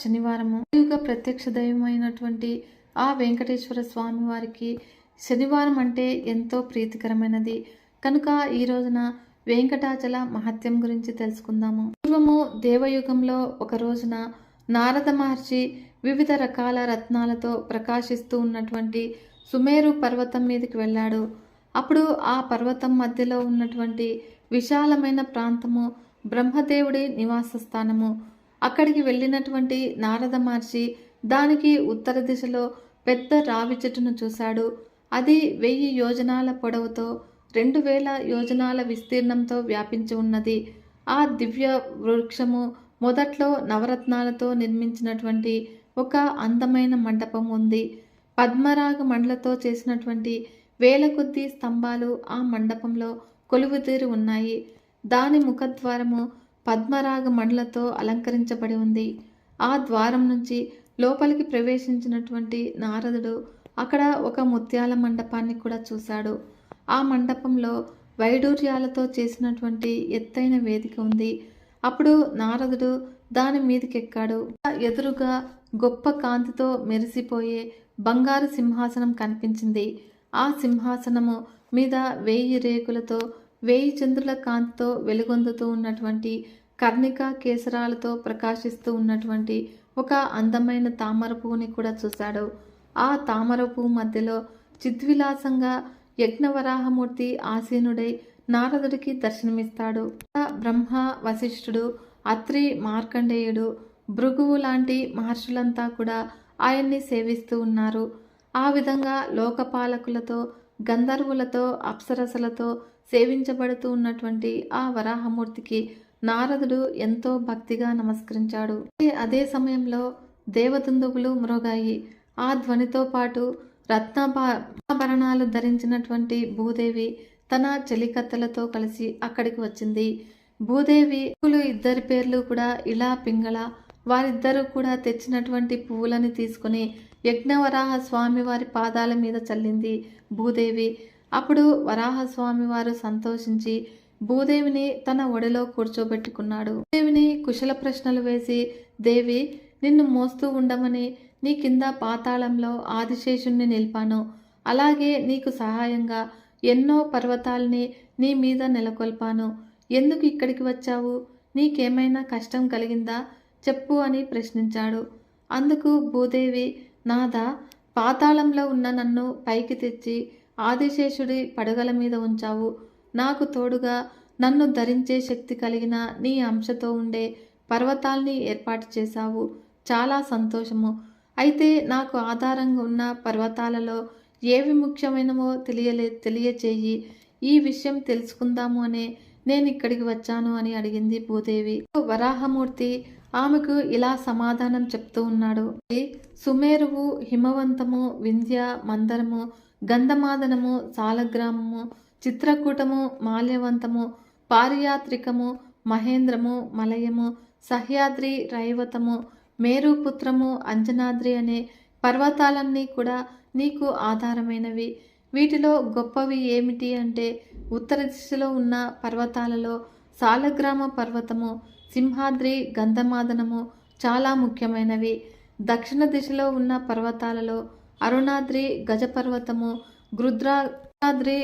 శనివారము. యుగ ప్రత్యక్ష దైవమైనటువంటి ఆ వెంకటేశ్వర స్వామి వారికి శనివారం అంటే ఎంతో ప్రీతికరమైనది. కనుక ఈ రోజున వెంకటాచల మహత్యం గురించి తెలుసుకుందాము. పూర్వము దేవయుగంలో ఒక రోజున నారద మహర్షి వివిధ రకాల రత్నాలతో ప్రకాశిస్తూ ఉన్నటువంటి సుమేరు పర్వతం మీదకి వెళ్ళాడు. అప్పుడు ఆ పర్వతం మధ్యలో ఉన్నటువంటి విశాలమైన ప్రాంతము బ్రహ్మదేవుడి నివాస స్థానము అక్కడికి వెళ్ళినటువంటి నారద మహర్షి దానికి ఉత్తర దిశలో పెద్ద రావి చెట్టును చూశాడు. అది వెయ్యి యోజనాల పొడవుతో రెండు వేల యోజనాల విస్తీర్ణంతో వ్యాపించి ఉన్నది. ఆ దివ్య వృక్షము మొదట్లో నవరత్నాలతో నిర్మించినటువంటి ఒక అందమైన మండపం ఉంది. పద్మరాగ మండలతో చేసినటువంటి వేల కొద్దీ స్తంభాలు ఆ మండపంలో కొలువుతీరి ఉన్నాయి. దాని ముఖద్వారము పద్మరాగ మండలతో అలంకరించబడి ఉంది. ఆ ద్వారం నుంచి లోపలికి ప్రవేశించినటువంటి నారదుడు అక్కడ ఒక ముత్యాల మండపాన్ని కూడా చూశాడు. ఆ మండపంలో వైడూర్యాలతో చేసినటువంటి ఎత్తైన వేదిక ఉంది. అప్పుడు నారదుడు దాని మీదకెక్కాడు. ఎదురుగా గొప్ప కాంతితో మెరిసిపోయే బంగారు సింహాసనం కనిపించింది. ఆ సింహాసనము మీద వేయి రేకులతో వేయి చంద్రుల కాంతితో వెలుగొందుతూ ఉన్నటువంటి కర్ణిక కేసరాలతో ప్రకాశిస్తూ ఉన్నటువంటి ఒక అందమైన తామర పువ్వుని కూడా చూశాడు. ఆ తామర పువ్వు మధ్యలో చిద్విలాసంగా యజ్ఞవరాహమూర్తి ఆసీనుడై నారదుడికి దర్శనమిస్తాడు. బ్రహ్మ వశిష్ఠుడు అత్రి మార్కండేయుడు భృగువు లాంటి మహర్షులంతా కూడా ఆయన్ని సేవిస్తూ ఉన్నారు. ఆ విధంగా లోకపాలకులతో గంధర్వులతో అప్సరసలతో సేవించబడుతూ ఉన్నటువంటి ఆ వరాహమూర్తికి నారదుడు ఎంతో భక్తిగా నమస్కరించాడు. అదే సమయంలో దేవదుందువులు మ్రోగాయి ఆ ధ్వనితో పాటు రత్నాభరణాలు ధరించినటువంటి భూదేవి తన చెలికత్తలతో కలిసి అక్కడికి వచ్చింది. భూదేవి ఇద్దరి పేర్లు కూడా ఇలా పింగళ వారిద్దరూ కూడా తెచ్చినటువంటి పువ్వులని తీసుకుని యజ్ఞవరాహ స్వామి వారి పాదాల మీద చల్లింది భూదేవి. అప్పుడు వరాహస్వామి వారు సంతోషించి భూదేవిని తన ఒడిలో కూర్చోబెట్టుకున్నాడు. భూదేవిని కుశల ప్రశ్నలు వేసి దేవి నిన్ను మోస్తూ ఉండమని నీ కింద పాతాళంలో ఆదిశేషుణ్ణి నిలిపాను. అలాగే నీకు సహాయంగా ఎన్నో పర్వతాల్ని నీ మీద నెలకొల్పాను. ఎందుకు ఇక్కడికి వచ్చావు? నీకేమైనా కష్టం కలిగిందా? చెప్పు అని ప్రశ్నించాడు. అందుకు భూదేవి నాదా పాతాళంలో ఉన్న నన్ను పైకి తెచ్చి ఆదిశేషుడి పడగల మీద ఉంచావు. నాకు తోడుగా నన్ను ధరించే శక్తి కలిగిన నీ అంశతో ఉండే పర్వతాల్ని ఏర్పాటు చేశావు. చాలా సంతోషము. అయితే నాకు ఆధారంగా ఉన్న పర్వతాలలో ఏవి ముఖ్యమైనవో తెలియలే తెలియచేయి. ఈ విషయం తెలుసుకుందాము అనే నేను ఇక్కడికి వచ్చాను అని అడిగింది భూదేవి. వరాహమూర్తి ఆమెకు ఇలా సమాధానం చెప్తూ ఉన్నాడు. సుమేరువు హిమవంతము వింధ్య మందరము గంధమాదనము సాలగ్రామము చిత్రకూటము మాల్యవంతము పారియాత్రికము మహేంద్రము మలయము సహ్యాద్రి రైవతము మేరుపుత్రము అంజనాద్రి అనే పర్వతాలన్నీ కూడా నీకు ఆధారమైనవి. వీటిలో గొప్పవి ఏమిటి అంటే ఉత్తర దిశలో ఉన్న పర్వతాలలో సాలగ్రామ పర్వతము సింహాద్రి గంధమాదనము చాలా ముఖ్యమైనవి. దక్షిణ దిశలో ఉన్న పర్వతాలలో అరుణాద్రి గజపర్వతము గృద్రాద్రి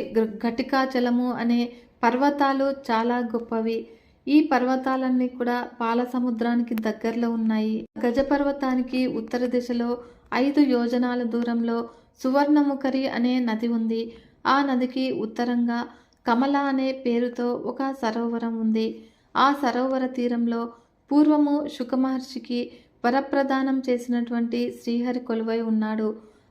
ఘటికాచలము అనే పర్వతాలు చాలా గొప్పవి. ఈ పర్వతాలన్నీ కూడా పాల సముద్రానికి దగ్గరలో ఉన్నాయి. గజపర్వతానికి ఉత్తర దిశలో ఐదు యోజనాల దూరంలో సువర్ణముఖరి అనే నది ఉంది. ఆ నదికి ఉత్తరంగా కమల అనే పేరుతో ఒక సరోవరం ఉంది. ఆ సరోవర తీరంలో పూర్వము శుకమహర్షికి వరప్రదానం చేసినటువంటి శ్రీహరి కొలువై ఉన్నాడు.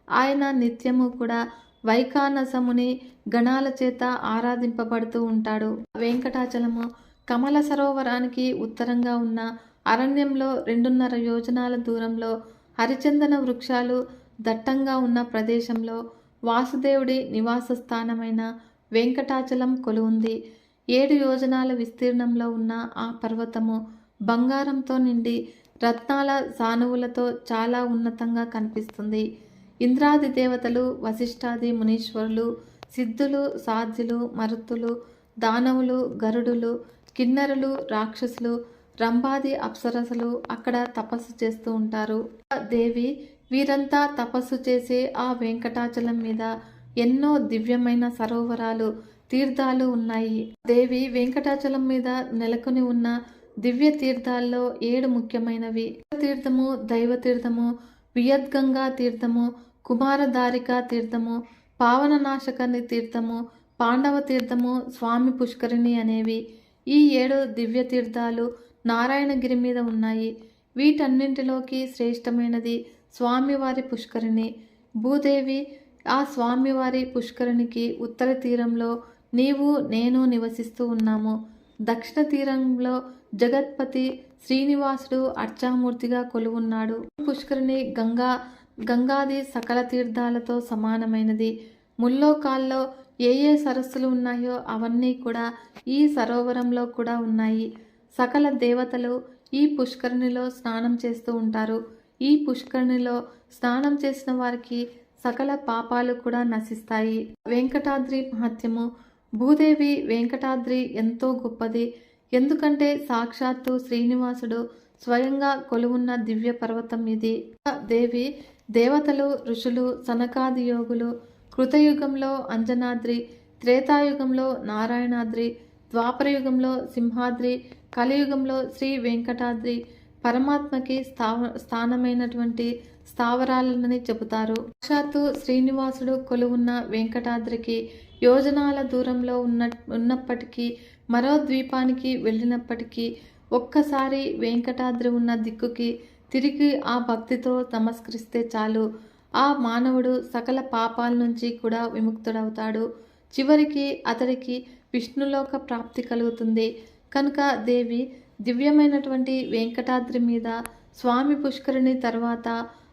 ఆయన నిత్యము కూడా వైఖానసముని గణాల చేత ఆరాధింపబడుతూ ఉంటాడు. వెంకటాచలము కమల సరోవరానికి ఉత్తరంగా ఉన్న అరణ్యంలో రెండున్నర యోజనాల దూరంలో హరిచందన వృక్షాలు దట్టంగా ఉన్న ప్రదేశంలో వాసుదేవుడి నివాస స్థానమైన వెంకటాచలం కొలువుంది. ఏడు యోజనాల విస్తీర్ణంలో ఉన్న ఆ పర్వతము బంగారంతో నిండి రత్నాల సానువులతో చాలా ఉన్నతంగా కనిపిస్తుంది. ఇంద్రాది దేవతలు వశిష్ఠాది మునీశ్వరులు సిద్ధులు సాధ్యులు మరుత్తులు దానవులు గరుడులు కిన్నరులు రాక్షసులు రంభాది అప్సరసలు అక్కడ తపస్సు చేస్తూ ఉంటారు. దేవి వీరంతా తపస్సు చేసే ఆ వెంకటాచలం మీద ఎన్నో దివ్యమైన సరోవరాలు తీర్థాలు ఉన్నాయి. దేవి వెంకటాచలం మీద నెలకొని ఉన్న దివ్య తీర్థాల్లో ఏడు ముఖ్యమైనవి. తీర్థము దైవ తీర్థము వియద్గంగా తీర్థము కుమారధారిక తీర్థము పావననాశకని తీర్థము పాండవ తీర్థము స్వామి పుష్కరిణి అనేవి. ఈ ఏడు దివ్య తీర్థాలు నారాయణగిరి మీద ఉన్నాయి. వీటన్నింటిలోకి శ్రేష్టమైనది స్వామివారి పుష్కరిణి. భూదేవి ఆ స్వామివారి పుష్కరిణికి ఉత్తర తీరంలో నీవు నేను నివసిస్తూ ఉన్నాము. దక్షిణ తీరంలో జగత్పతి శ్రీనివాసుడు అర్చామూర్తిగా కొలువున్నాడు. పుష్కరిణి గంగా గంగాది సకల తీర్థాలతో సమానమైనది. ముల్లోకాల్లో ఏ ఏ సరస్సులు ఉన్నాయో అవన్నీ కూడా ఈ సరోవరంలో కూడా ఉన్నాయి. సకల దేవతలు ఈ పుష్కరిణిలో స్నానం చేస్తూ ఉంటారు. ఈ పుష్కరిణిలో స్నానం చేసిన వారికి సకల పాపాలు కూడా నశిస్తాయి. వెంకటాద్రి మహత్యము భూదేవి వెంకటాద్రి ఎంతో గొప్పది. ఎందుకంటే సాక్షాత్తు శ్రీనివాసుడు స్వయంగా కొలువున్న దివ్య పర్వతం ఇది. దేవి దేవతలు ఋషులు సనకాది యోగులు కృతయుగంలో అంజనాద్రి త్రేతాయుగంలో నారాయణాద్రి ద్వాపరయుగంలో సింహాద్రి కలియుగంలో శ్రీ వెంకటాద్రి పరమాత్మకి స్థావ స్థానమైనటువంటి స్థావరాలని చెబుతారు. సాక్షాత్తు శ్రీనివాసుడు కొలువున్న వెంకటాద్రికి యోజనాల దూరంలో ఉన్న ఉన్నప్పటికీ మరో ద్వీపానికి వెళ్ళినప్పటికీ ఒక్కసారి వెంకటాద్రి ఉన్న దిక్కుకి తిరిగి ఆ భక్తితో నమస్కరిస్తే చాలు. ఆ మానవుడు సకల పాపాల నుంచి కూడా విముక్తుడవుతాడు. చివరికి అతడికి విష్ణులోక ప్రాప్తి కలుగుతుంది. కనుక దేవి దివ్యమైనటువంటి వెంకటాద్రి మీద స్వామి పుష్కరిణి తర్వాత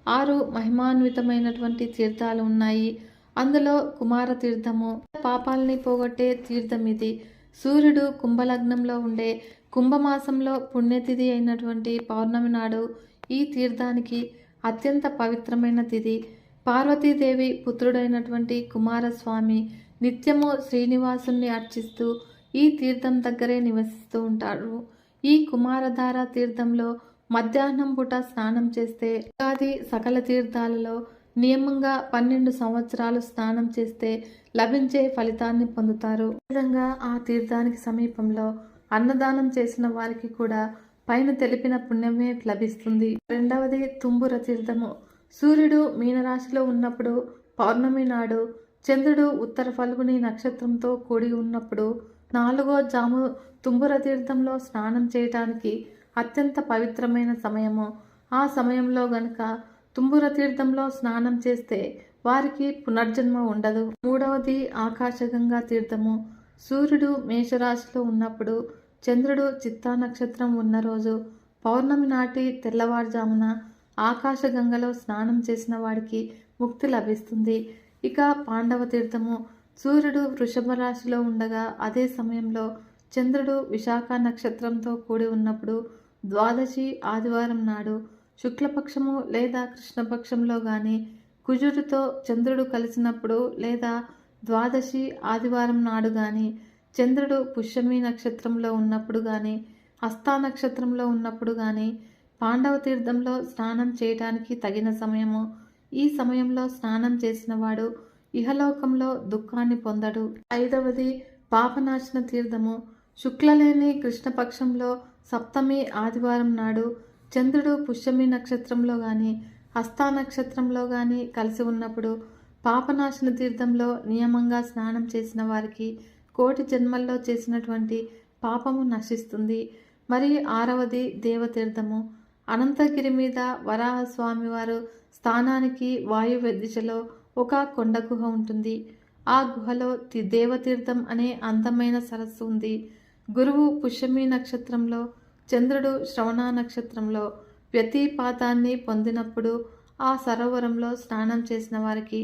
ఆరు మహిమాన్వితమైనటువంటి తీర్థాలు ఉన్నాయి. అందులో కుమార తీర్థము పాపాలని పోగొట్టే తీర్థం ఇది. సూర్యుడు కుంభలగ్నంలో ఉండే కుంభమాసంలో పుణ్యతిథి అయినటువంటి పౌర్ణమి నాడు ఈ తీర్థానికి అత్యంత పవిత్రమైన తిథి. పార్వతీదేవి పుత్రుడైనటువంటి కుమారస్వామి నిత్యము శ్రీనివాసుని అర్చిస్తూ ఈ తీర్థం దగ్గరే నివసిస్తూ ఉంటారు. ఈ కుమారధార తీర్థంలో మధ్యాహ్నం పూట స్నానం చేస్తే ఉగాది సకల తీర్థాలలో నియమంగా పన్నెండు సంవత్సరాలు స్నానం చేస్తే లభించే ఫలితాన్ని పొందుతారు. విధంగా ఆ తీర్థానికి సమీపంలో అన్నదానం చేసిన వారికి కూడా పైన తెలిపిన పుణ్యమే లభిస్తుంది. రెండవది తుంబుర తీర్థము. సూర్యుడు మీనరాశిలో ఉన్నప్పుడు పౌర్ణమి నాడు చంద్రుడు ఉత్తర ఫల్గుని నక్షత్రంతో కూడి ఉన్నప్పుడు నాలుగో జాము తుంబుర తీర్థంలో స్నానం చేయటానికి అత్యంత పవిత్రమైన సమయము. ఆ సమయంలో గనుక తుంబుర తీర్థంలో స్నానం చేస్తే వారికి పునర్జన్మ ఉండదు. మూడవది ఆకాశగంగా తీర్థము. సూర్యుడు మేషరాశిలో ఉన్నప్పుడు చంద్రుడు చిత్తా నక్షత్రం ఉన్న రోజు పౌర్ణమి నాటి తెల్లవారుజామున ఆకాశగంగలో స్నానం చేసిన వాడికి ముక్తి లభిస్తుంది. ఇక పాండవ తీర్థము. సూర్యుడు వృషభ రాశిలో ఉండగా అదే సమయంలో చంద్రుడు విశాఖ నక్షత్రంతో కూడి ఉన్నప్పుడు ద్వాదశి ఆదివారం నాడు శుక్లపక్షము లేదా కృష్ణపక్షంలో కానీ కుజుడితో చంద్రుడు కలిసినప్పుడు లేదా ద్వాదశి ఆదివారం నాడు కానీ చంద్రుడు పుష్యమి నక్షత్రంలో ఉన్నప్పుడు కానీ హస్తా నక్షత్రంలో ఉన్నప్పుడు కానీ పాండవ తీర్థంలో స్నానం చేయటానికి తగిన సమయము. ఈ సమయంలో స్నానం చేసినవాడు ఇహలోకంలో దుఃఖాన్ని పొందడు. ఐదవది పాపనాశన తీర్థము. శుక్లలేని కృష్ణపక్షంలో సప్తమి ఆదివారం నాడు చంద్రుడు పుష్యమి నక్షత్రంలో కానీ హస్తా నక్షత్రంలో కానీ కలిసి ఉన్నప్పుడు పాపనాశన తీర్థంలో నియమంగా స్నానం చేసిన వారికి కోటి జన్మల్లో చేసినటువంటి పాపము నశిస్తుంది. మరి ఆరవది దేవతీర్థము. అనంతగిరి మీద వరాహస్వామి వారు స్థానానికి వాయువ్య దిశలో ఒక కొండ గుహ ఉంటుంది. ఆ గుహలో దేవతీర్థం అనే అందమైన సరస్సు ఉంది. గురువు పుష్యమి నక్షత్రంలో చంద్రుడు శ్రవణ నక్షత్రంలో వ్యతిపాతాన్ని పొందినప్పుడు ఆ సరోవరంలో స్నానం చేసిన వారికి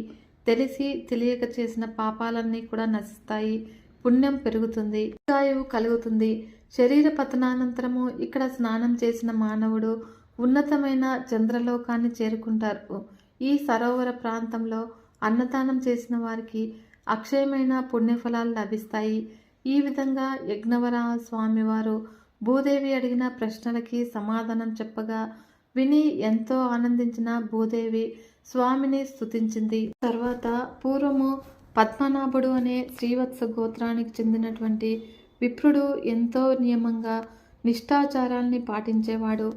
తెలిసి తెలియక చేసిన పాపాలన్నీ కూడా నశిస్తాయి. పుణ్యం పెరుగుతుంది ఆయువు కలుగుతుంది. శరీర పతనానంతరము ఇక్కడ స్నానం చేసిన మానవుడు ఉన్నతమైన చంద్రలోకాన్ని చేరుకుంటారు. ఈ సరోవర ప్రాంతంలో అన్నదానం చేసిన వారికి అక్షయమైన పుణ్యఫలాలు లభిస్తాయి. ఈ విధంగా యజ్ఞవర స్వామివారు భూదేవి అడిగిన ప్రశ్నలకి సమాధానం చెప్పగా విని ఎంతో ఆనందించిన భూదేవి స్వామిని స్తుతించింది. తర్వాత పూర్వము పద్మనాభుడు అనే శ్రీవత్స గోత్రానికి చెందినటువంటి విప్రుడు ఎంతో నియమంగా నిష్ఠాచారాల్ని పాటించేవాడు.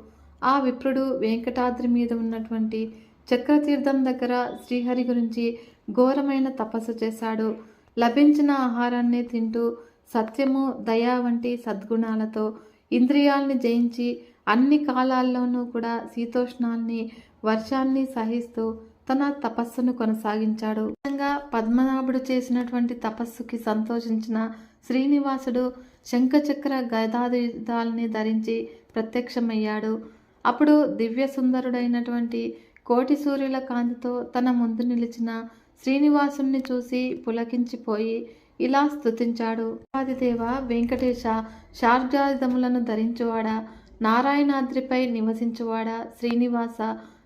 ఆ విప్రుడు వెంకటాద్రి మీద ఉన్నటువంటి చక్రతీర్థం దగ్గర శ్రీహరి గురించి ఘోరమైన తపస్సు చేశాడు. లభించిన ఆహారాన్ని తింటూ సత్యము దయ వంటి సద్గుణాలతో ఇంద్రియాల్ని జయించి అన్ని కాలాల్లోనూ కూడా శీతోష్ణాల్ని వర్షాన్ని సహిస్తూ తన తపస్సును కొనసాగించాడు. విధంగా పద్మనాభుడు చేసినటువంటి తపస్సుకి సంతోషించిన శ్రీనివాసుడు శంఖచక్ర గదాయుధాల్ని ధరించి ప్రత్యక్షమయ్యాడు. అప్పుడు దివ్య సుందరుడైనటువంటి కోటి సూర్యుల కాంతితో తన ముందు నిలిచిన శ్రీనివాసుణ్ణి చూసి పులకించిపోయి ఇలా స్తుతించాడు. ఆదిదేవ వెంకటేశ శార్జాయుధములను ధరించువాడా నారాయణాద్రిపై నివసించువాడా శ్రీనివాస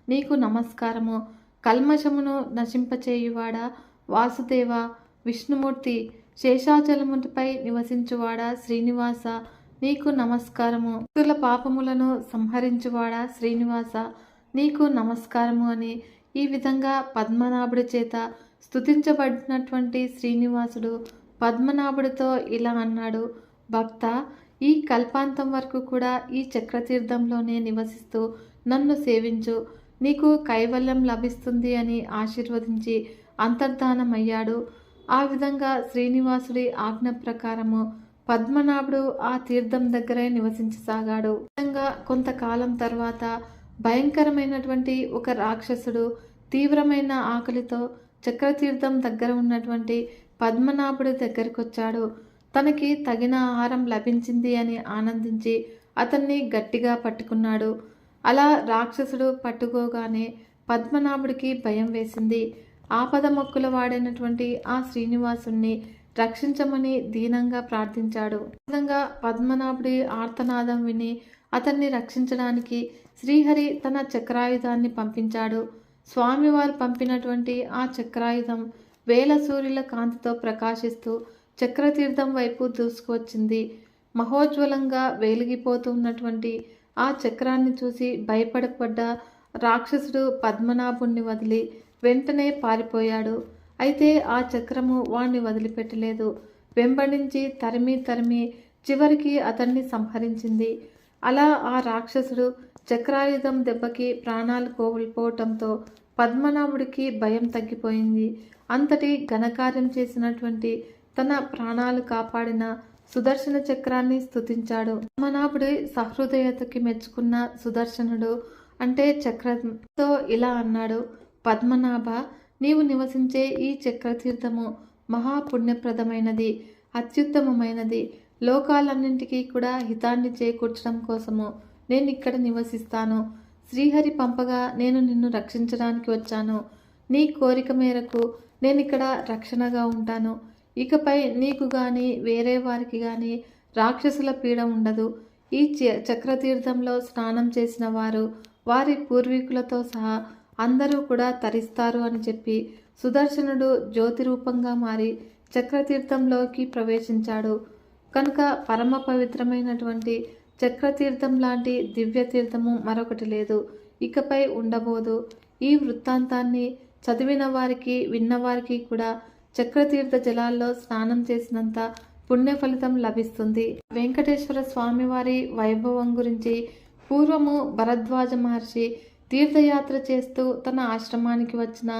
నీకు నమస్కారము. కల్మషమును నశింపచేయువాడా వాసుదేవ విష్ణుమూర్తి శేషాచలముపై నివసించువాడా శ్రీనివాస నీకు నమస్కారము. భక్తుల పాపములను సంహరించువాడా శ్రీనివాస నీకు నమస్కారము అని ఈ విధంగా పద్మనాభుడి చేత స్థుతించబడినటువంటి శ్రీనివాసుడు పద్మనాభుడితో ఇలా అన్నాడు భక్త ఈ కల్పాంతం వరకు కూడా ఈ చక్రతీర్థంలోనే నివసిస్తూ నన్ను సేవించు. నీకు కైవల్యం లభిస్తుంది అని ఆశీర్వదించి అంతర్ధానమయ్యాడు. ఆ విధంగా శ్రీనివాసుడి ఆజ్ఞ ప్రకారము పద్మనాభుడు ఆ తీర్థం దగ్గరే నివసించసాగాడు. విధంగా కొంతకాలం తర్వాత భయంకరమైనటువంటి ఒక రాక్షసుడు తీవ్రమైన ఆకలితో చక్రతీర్థం దగ్గర ఉన్నటువంటి పద్మనాభుడి దగ్గరికి వచ్చాడు తనకి తగిన ఆహారం లభించింది అని ఆనందించి అతన్ని గట్టిగా పట్టుకున్నాడు. అలా రాక్షసుడు పట్టుకోగానే పద్మనాభుడికి భయం వేసింది. ఆపద మొక్కుల వాడైనటువంటి ఆ శ్రీనివాసుణ్ణి రక్షించమని దీనంగా ప్రార్థించాడు. విధంగా పద్మనాభుడి ఆర్తనాదం విని అతన్ని రక్షించడానికి శ్రీహరి తన చక్రాయుధాన్ని పంపించాడు. స్వామివారు పంపినటువంటి ఆ చక్రాయుధం వేల సూర్యుల కాంతితో ప్రకాశిస్తూ చక్రతీర్థం వైపు దూసుకువచ్చింది. మహోజ్వలంగా వేలిగిపోతున్నటువంటి ఆ చక్రాన్ని చూసి భయపడపడ్డ రాక్షసుడు పద్మనాభుణ్ణి వదిలి వెంటనే పారిపోయాడు. అయితే ఆ చక్రము వాణ్ణి వదిలిపెట్టలేదు. వెంబడించి తరిమి తరిమి చివరికి అతన్ని సంహరించింది. అలా ఆ రాక్షసుడు చక్రాయుధం దెబ్బకి ప్రాణాలు కోల్పోవటంతో పద్మనాభుడికి భయం తగ్గిపోయింది. అంతటి ఘనకార్యం చేసినటువంటి తన ప్రాణాలు కాపాడిన సుదర్శన చక్రాన్ని స్తుతించాడు. పద్మనాభుడి సహృదయతకి మెచ్చుకున్న సుదర్శనుడు అంటే చక్రంతో ఇలా అన్నాడు పద్మనాభ నీవు నివసించే ఈ చక్రతీర్థము మహాపుణ్యప్రదమైనది అత్యుత్తమమైనది. లోకాలన్నింటికీ కూడా హితాన్ని చేకూర్చడం కోసము నేను ఇక్కడ నివసిస్తాను. శ్రీహరి పంపగా నేను నిన్ను రక్షించడానికి వచ్చాను. నీ కోరిక మేరకు నేను ఇక్కడ రక్షణగా ఉంటాను. ఇకపై నీకు కానీ వేరే వారికి కానీ రాక్షసుల పీడ ఉండదు. ఈ చ- చక్రతీర్థంలో స్నానం చేసిన వారు వారి పూర్వీకులతో సహా అందరూ కూడా తరిస్తారు అని చెప్పి సుదర్శనుడు జ్యోతి రూపంగా మారి చక్రతీర్థంలోకి ప్రవేశించాడు. కనుక పరమ పవిత్రమైనటువంటి చక్రతీర్థం లాంటి దివ్యతీర్థము మరొకటి లేదు. ఇకపై ఉండబోదు. ఈ వృత్తాంతాన్ని చదివిన వారికి విన్నవారికి కూడా చక్రతీర్థ జలాల్లో స్నానం చేసినంత పుణ్య ఫలితం లభిస్తుంది. వెంకటేశ్వర స్వామివారి వైభవం గురించి పూర్వము భరద్వాజ మహర్షి తీర్థయాత్ర చేస్తూ తన ఆశ్రమానికి వచ్చిన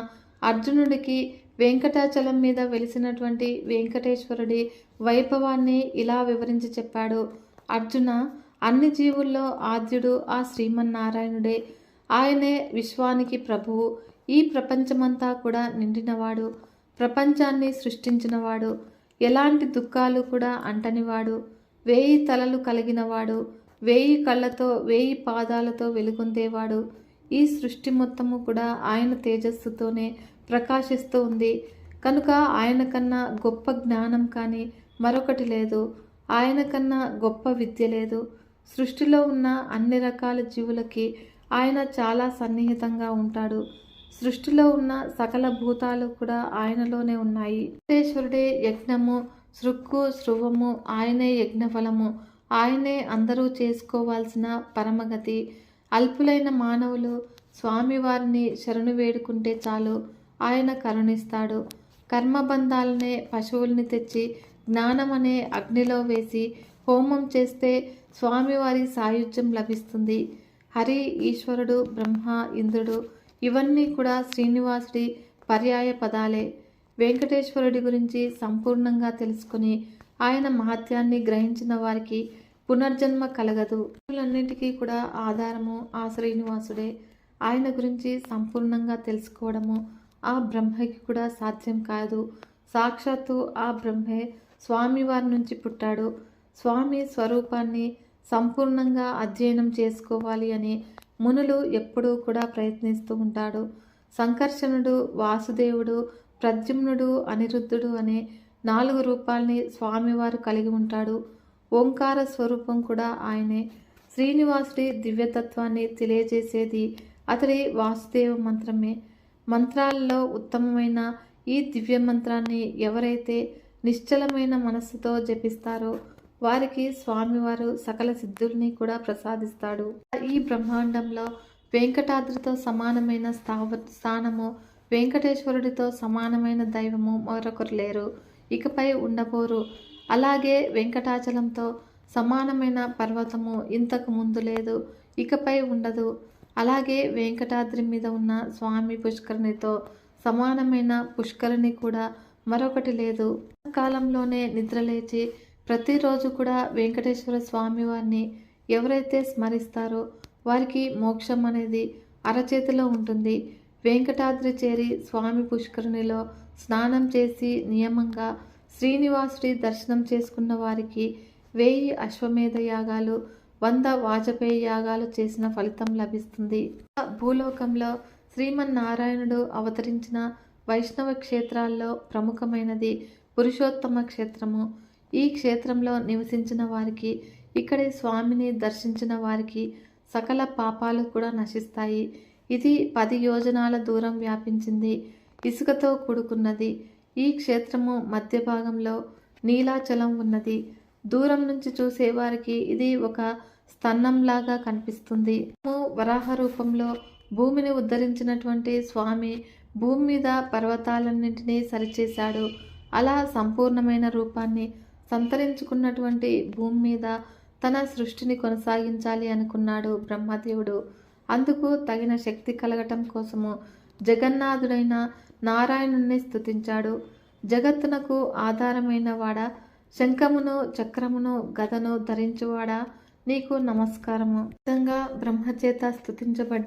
అర్జునుడికి వెంకటాచలం మీద వెలిసినటువంటి వెంకటేశ్వరుడి వైభవాన్ని ఇలా వివరించి చెప్పాడు. అర్జున అన్ని జీవుల్లో ఆద్యుడు ఆ శ్రీమన్నారాయణుడే. ఆయనే విశ్వానికి ప్రభువు. ఈ ప్రపంచమంతా కూడా నిండినవాడు. ప్రపంచాన్ని సృష్టించినవాడు. ఎలాంటి దుఃఖాలు కూడా అంటనివాడు. వేయి తలలు కలిగినవాడు. వేయి కళ్ళతో వేయి పాదాలతో వెలుగొందేవాడు. ఈ సృష్టి మొత్తము కూడా ఆయన తేజస్సుతోనే ప్రకాశిస్తూ ఉంది. కనుక ఆయన కన్నా గొప్ప జ్ఞానం కానీ మరొకటి లేదు. ఆయన కన్నా గొప్ప విద్య లేదు. సృష్టిలో ఉన్న అన్ని రకాల జీవులకి ఆయన చాలా సన్నిహితంగా ఉంటాడు. సృష్టిలో ఉన్న సకల భూతాలు కూడా ఆయనలోనే ఉన్నాయి. వెంకటేశ్వరుడే యజ్ఞము సృక్కు శృవము ఆయనే యజ్ఞఫలము. ఆయనే అందరూ చేసుకోవాల్సిన పరమగతి. అల్పులైన మానవులు స్వామివారిని శరణు వేడుకుంటే చాలు ఆయన కరుణిస్తాడు. కర్మబంధాలనే పశువుల్ని తెచ్చి జ్ఞానం అనే అగ్నిలో వేసి హోమం చేస్తే స్వామివారి సాయుధ్యం లభిస్తుంది. హరి ఈశ్వరుడు బ్రహ్మ ఇంద్రుడు ఇవన్నీ కూడా శ్రీనివాసుడి పర్యాయ పదాలే. వెంకటేశ్వరుడి గురించి సంపూర్ణంగా తెలుసుకుని ఆయన మహత్యాన్ని గ్రహించిన వారికి పునర్జన్మ కలగదు. అన్నింటికీ కూడా ఆధారము ఆ శ్రీనివాసుడే. ఆయన గురించి సంపూర్ణంగా తెలుసుకోవడము ఆ బ్రహ్మకి కూడా సాధ్యం కాదు. సాక్షాత్తు ఆ బ్రహ్మే స్వామివారి నుంచి పుట్టాడు. స్వామి స్వరూపాన్ని సంపూర్ణంగా అధ్యయనం చేసుకోవాలి అని మునులు ఎప్పుడూ కూడా ప్రయత్నిస్తూ ఉంటాడు. సంకర్షణుడు వాసుదేవుడు ప్రద్యుమ్నుడు అనిరుద్ధుడు అనే నాలుగు రూపాల్ని స్వామివారు కలిగి ఉంటాడు. ఓంకార స్వరూపం కూడా ఆయనే. శ్రీనివాసుడి దివ్యతత్వాన్ని తెలియజేసేది అతడి వాసుదేవ మంత్రమే. మంత్రాలలో ఉత్తమమైన ఈ దివ్య మంత్రాన్ని ఎవరైతే నిశ్చలమైన మనస్సుతో జపిస్తారో వారికి స్వామివారు సకల సిద్ధుల్ని కూడా ప్రసాదిస్తాడు. ఈ బ్రహ్మాండంలో వెంకటాద్రితో సమానమైన స్థావ స్థానము వెంకటేశ్వరుడితో సమానమైన దైవము మరొకరు లేరు. ఇకపై ఉండబోరు. అలాగే వెంకటాచలంతో సమానమైన పర్వతము ఇంతకు ముందు లేదు ఇకపై ఉండదు. అలాగే వెంకటాద్రి మీద ఉన్న స్వామి పుష్కరిణితో సమానమైన పుష్కరిణి కూడా మరొకటి లేదు. కాలంలోనే నిద్రలేచి ప్రతిరోజు కూడా వెంకటేశ్వర స్వామి వారిని ఎవరైతే స్మరిస్తారో వారికి మోక్షం అనేది అరచేతిలో ఉంటుంది. వెంకటాద్రి చేరి స్వామి పుష్కరిణిలో స్నానం చేసి నియమంగా శ్రీనివాసుడి దర్శనం చేసుకున్న వారికి వెయ్యి అశ్వమేధ యాగాలు వంద వాజపేయి యాగాలు చేసిన ఫలితం లభిస్తుంది. భూలోకంలో శ్రీమన్నారాయణుడు అవతరించిన వైష్ణవ క్షేత్రాల్లో ప్రముఖమైనది పురుషోత్తమ క్షేత్రము. ఈ క్షేత్రంలో నివసించిన వారికి ఇక్కడి స్వామిని దర్శించిన వారికి సకల పాపాలు కూడా నశిస్తాయి. ఇది పది యోజనాల దూరం వ్యాపించింది. ఇసుకతో కూడుకున్నది. ఈ క్షేత్రము మధ్య భాగంలో నీలాచలం ఉన్నది. దూరం నుంచి చూసేవారికి ఇది ఒక స్తన్నంలాగా కనిపిస్తుంది. వరాహ రూపంలో భూమిని ఉద్ధరించినటువంటి స్వామి భూమి మీద పర్వతాలన్నింటినీ సరిచేశాడు. అలా సంపూర్ణమైన రూపాన్ని సంతరించుకున్నటువంటి భూమి మీద తన సృష్టిని కొనసాగించాలి అనుకున్నాడు బ్రహ్మదేవుడు. అందుకు తగిన శక్తి కలగటం కోసము జగన్నాథుడైన నారాయణుణ్ణి స్థుతించాడు జగత్తునకు ఆధారమైన వాడ శంఖమును చక్రమును గదను ధరించువాడా? నీకు నమస్కారము. విధంగా బ్రహ్మచేత స్థుతించబడ్డ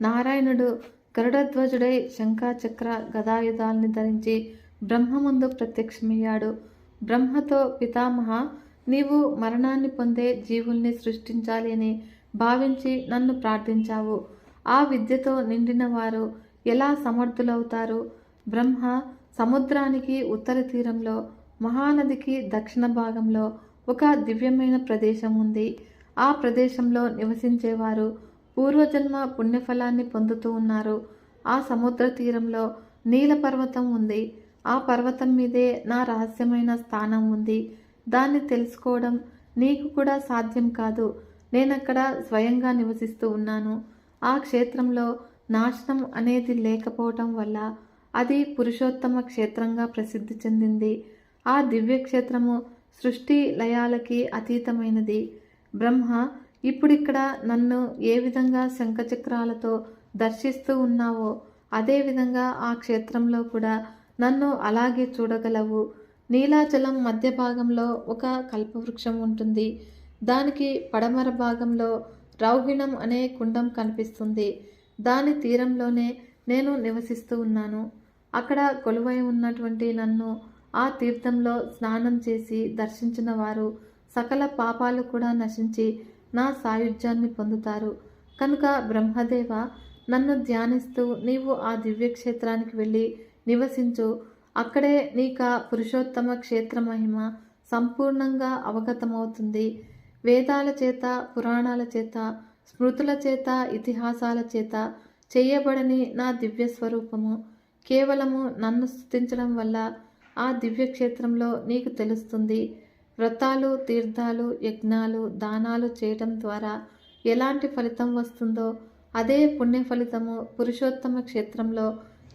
నారాయణుడు గరుడధ్వజుడై శంఖ చక్ర గదాయుధాల్ని ధరించి బ్రహ్మ ముందు ప్రత్యక్షమయ్యాడు. బ్రహ్మతో పితామహ నీవు మరణాన్ని పొందే జీవుల్ని సృష్టించాలి అని భావించి నన్ను ప్రార్థించావు. ఆ విద్యతో నిండిన వారు ఎలా సమర్థులవుతారు? బ్రహ్మ సముద్రానికి ఉత్తర తీరంలో మహానదికి దక్షిణ భాగంలో ఒక దివ్యమైన ప్రదేశం ఉంది. ఆ ప్రదేశంలో నివసించేవారు పూర్వజన్మ పుణ్యఫలాన్ని పొందుతూ ఉన్నారు. ఆ సముద్ర తీరంలో నీల పర్వతం ఉంది. ఆ పర్వతం మీదే నా రహస్యమైన స్థానం ఉంది. దాన్ని తెలుసుకోవడం నీకు కూడా సాధ్యం కాదు. నేనక్కడ స్వయంగా నివసిస్తూ ఉన్నాను. ఆ క్షేత్రంలో నాశనం అనేది లేకపోవటం వల్ల అది పురుషోత్తమ క్షేత్రంగా ప్రసిద్ధి చెందింది. ఆ దివ్య క్షేత్రము సృష్టి లయాలకి అతీతమైనది. బ్రహ్మ ఇప్పుడిక్కడ నన్ను ఏ విధంగా శంఖచక్రాలతో దర్శిస్తూ ఉన్నావో అదేవిధంగా ఆ క్షేత్రంలో కూడా నన్ను అలాగే చూడగలవు. నీలాచలం మధ్య భాగంలో ఒక కల్పవృక్షం ఉంటుంది. దానికి పడమర భాగంలో రౌహిణం అనే కుండం కనిపిస్తుంది. దాని తీరంలోనే నేను నివసిస్తూ ఉన్నాను. అక్కడ కొలువై ఉన్నటువంటి నన్ను ఆ తీర్థంలో స్నానం చేసి దర్శించిన వారు సకల పాపాలు కూడా నశించి నా సాయుధ్యాన్ని పొందుతారు. కనుక బ్రహ్మదేవ నన్ను ధ్యానిస్తూ నీవు ఆ దివ్యక్షేత్రానికి వెళ్ళి నివసించు. అక్కడే నీక పురుషోత్తమ క్షేత్ర మహిమ సంపూర్ణంగా అవగతమవుతుంది. వేదాల చేత పురాణాల చేత స్మృతుల చేత ఇతిహాసాల చేత చేయబడని నా దివ్య స్వరూపము. కేవలము నన్ను స్థుతించడం వల్ల ఆ దివ్యక్షేత్రంలో నీకు తెలుస్తుంది. వ్రతాలు తీర్థాలు యజ్ఞాలు దానాలు చేయటం ద్వారా ఎలాంటి ఫలితం వస్తుందో అదే పుణ్య ఫలితము పురుషోత్తమ క్షేత్రంలో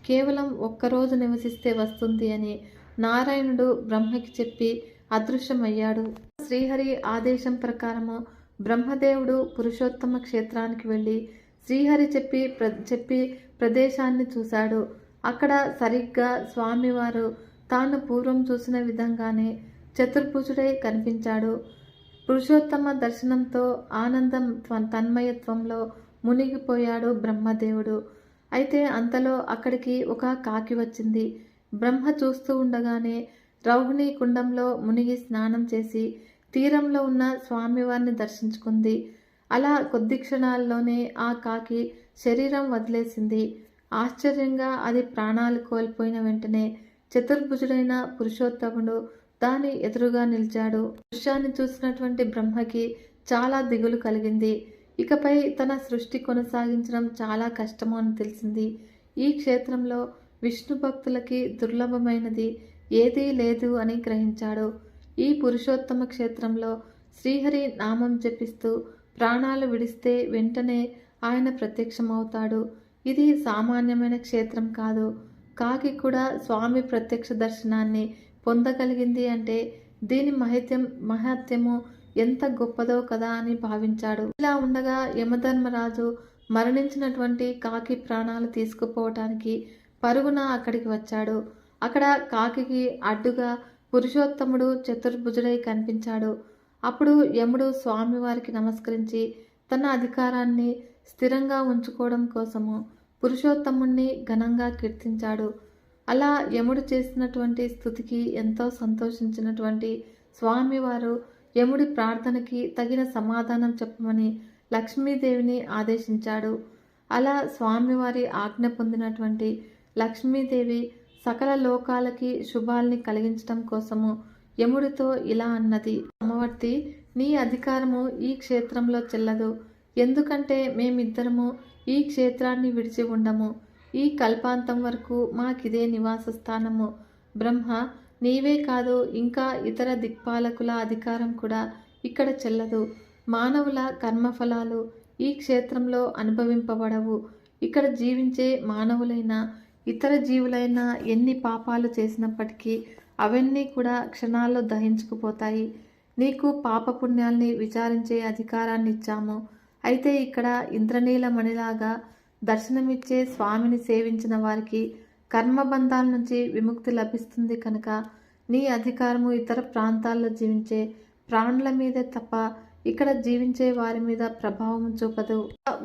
కేవలం ఒక్కరోజు నివసిస్తే వస్తుంది అని నారాయణుడు బ్రహ్మకి చెప్పి అదృశ్యమయ్యాడు. శ్రీహరి ఆదేశం ప్రకారము బ్రహ్మదేవుడు పురుషోత్తమ క్షేత్రానికి వెళ్ళి శ్రీహరి చెప్పి ప్ర చెప్పి ప్రదేశాన్ని చూశాడు. అక్కడ సరిగ్గా స్వామివారు తాను పూర్వం చూసిన విధంగానే చతుర్భుజుడై కనిపించాడు. పురుషోత్తమ దర్శనంతో ఆనందం త్వ- తన్మయత్వంలో మునిగిపోయాడు బ్రహ్మదేవుడు. అయితే అంతలో అక్కడికి ఒక కాకి వచ్చింది. బ్రహ్మ చూస్తూ ఉండగానే రౌహిణి కుండంలో మునిగి స్నానం చేసి తీరంలో ఉన్న స్వామివారిని దర్శించుకుంది. అలా కొద్ది క్షణాల్లోనే ఆ కాకి శరీరం వదిలేసింది. ఆశ్చర్యంగా అది ప్రాణాలు కోల్పోయిన వెంటనే చతుర్భుజుడైన పురుషోత్తముడు దాని ఎదురుగా నిలిచాడు. దృశ్యాన్ని చూసినటువంటి బ్రహ్మకి చాలా దిగులు కలిగింది. ఇకపై తన సృష్టి కొనసాగించడం చాలా కష్టము అని తెలిసింది. ఈ క్షేత్రంలో విష్ణు భక్తులకి దుర్లభమైనది ఏదీ లేదు అని గ్రహించాడు. ఈ పురుషోత్తమ క్షేత్రంలో శ్రీహరి నామం జపిస్తూ ప్రాణాలు విడిస్తే వెంటనే ఆయన ప్రత్యక్షమవుతాడు. ఇది సామాన్యమైన క్షేత్రం కాదు. కాకి కూడా స్వామి ప్రత్యక్ష దర్శనాన్ని పొందగలిగింది అంటే దీని మహిత్యం మహత్యము ఎంత గొప్పదో కదా అని భావించాడు. ఇలా ఉండగా యమధర్మరాజు మరణించినటువంటి కాకి ప్రాణాలు తీసుకుపోవటానికి పరుగున అక్కడికి వచ్చాడు. అక్కడ కాకికి అడ్డుగా పురుషోత్తముడు చతుర్భుజుడై కనిపించాడు. అప్పుడు యముడు స్వామివారికి నమస్కరించి తన అధికారాన్ని స్థిరంగా ఉంచుకోవడం కోసము పురుషోత్తముణ్ణి ఘనంగా కీర్తించాడు. అలా యముడు చేసినటువంటి స్థుతికి ఎంతో సంతోషించినటువంటి స్వామివారు యముడి ప్రార్థనకి తగిన సమాధానం చెప్పమని లక్ష్మీదేవిని ఆదేశించాడు. అలా స్వామివారి ఆజ్ఞ పొందినటువంటి లక్ష్మీదేవి సకల లోకాలకి శుభాల్ని కలిగించటం కోసము యముడితో ఇలా అన్నది. అమ్మవర్తి నీ అధికారము ఈ క్షేత్రంలో చెల్లదు. ఎందుకంటే మేమిద్దరము ఈ క్షేత్రాన్ని విడిచి ఉండము. ఈ కల్పాంతం వరకు మాకిదే నివాస స్థానము బ్రహ్మ నీవే కాదు ఇంకా ఇతర దిక్పాలకుల అధికారం కూడా ఇక్కడ చెల్లదు. మానవుల కర్మఫలాలు ఈ క్షేత్రంలో అనుభవింపబడవు. ఇక్కడ జీవించే మానవులైన ఇతర జీవులైన ఎన్ని పాపాలు చేసినప్పటికీ అవన్నీ కూడా క్షణాల్లో దహించుకుపోతాయి. నీకు పాపపుణ్యాల్ని విచారించే అధికారాన్ని ఇచ్చాము అయితే ఇక్కడ ఇంద్రనీలమణిలాగా దర్శనమిచ్చే స్వామిని సేవించిన వారికి కర్మబంధాల నుంచి విముక్తి లభిస్తుంది కనుక నీ అధికారము ఇతర ప్రాంతాల్లో జీవించే ప్రాణుల మీదే తప్ప ఇక్కడ జీవించే వారి మీద ప్రభావం చూపదు.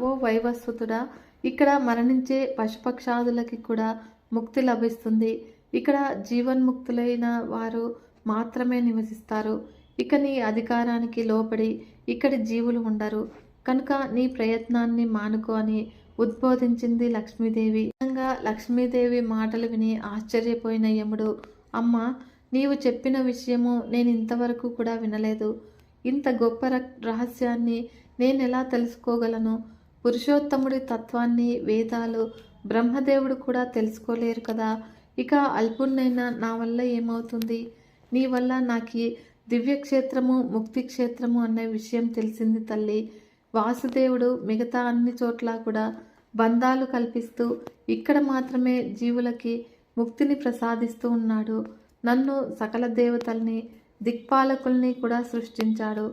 ఓ వైవస్వతుడా ఇక్కడ మరణించే పశుపక్షాదులకి కూడా ముక్తి లభిస్తుంది. ఇక్కడ జీవన్ముక్తులైన వారు మాత్రమే నివసిస్తారు. ఇక నీ అధికారానికి లోబడి ఇక్కడి జీవులు ఉండరు. కనుక నీ ప్రయత్నాన్ని మానుకో అని ఉద్బోధించింది లక్ష్మీదేవి. నిజంగా లక్ష్మీదేవి మాటలు విని ఆశ్చర్యపోయిన యముడు అమ్మ నీవు చెప్పిన విషయము నేను ఇంతవరకు కూడా వినలేదు. ఇంత గొప్ప ర- రహస్యాన్ని నేను ఎలా తెలుసుకోగలను? పురుషోత్తముడి తత్వాన్ని వేదాలు బ్రహ్మదేవుడు కూడా తెలుసుకోలేరు కదా. ఇక అల్పుణ్ణైనా నా వల్ల ఏమవుతుంది? నీ వల్ల నాకు దివ్యక్షేత్రము ముక్తి క్షేత్రము అనే విషయం తెలిసింది తల్లి. వాసుదేవుడు మిగతా అన్ని చోట్ల కూడా బంధాలు కల్పిస్తూ ఇక్కడ మాత్రమే జీవులకి ముక్తిని ప్రసాదిస్తూ ఉన్నాడు. నన్ను సకల దేవతల్ని దిక్పాలకుల్ని కూడా సృష్టించాడు.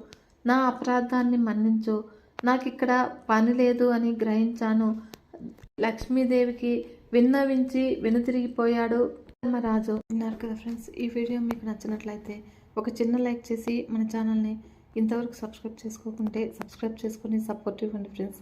నా అపరాధాన్ని మన్నించు. నాకు ఇక్కడ పని లేదు అని గ్రహించాను. లక్ష్మీదేవికి విన్నవించి వెనుతిరిగిపోయాడు ధర్మరాజు. విన్నారు కదా ఫ్రెండ్స్ ఈ వీడియో మీకు నచ్చినట్లయితే ఒక చిన్న లైక్ చేసి మన ఛానల్ని ఇంతవరకు సబ్స్క్రైబ్ చేసుకోకుంటే సబ్స్క్రైబ్ చేసుకుని సపోర్ట్ ఇవ్వండి ఫ్రెండ్స్.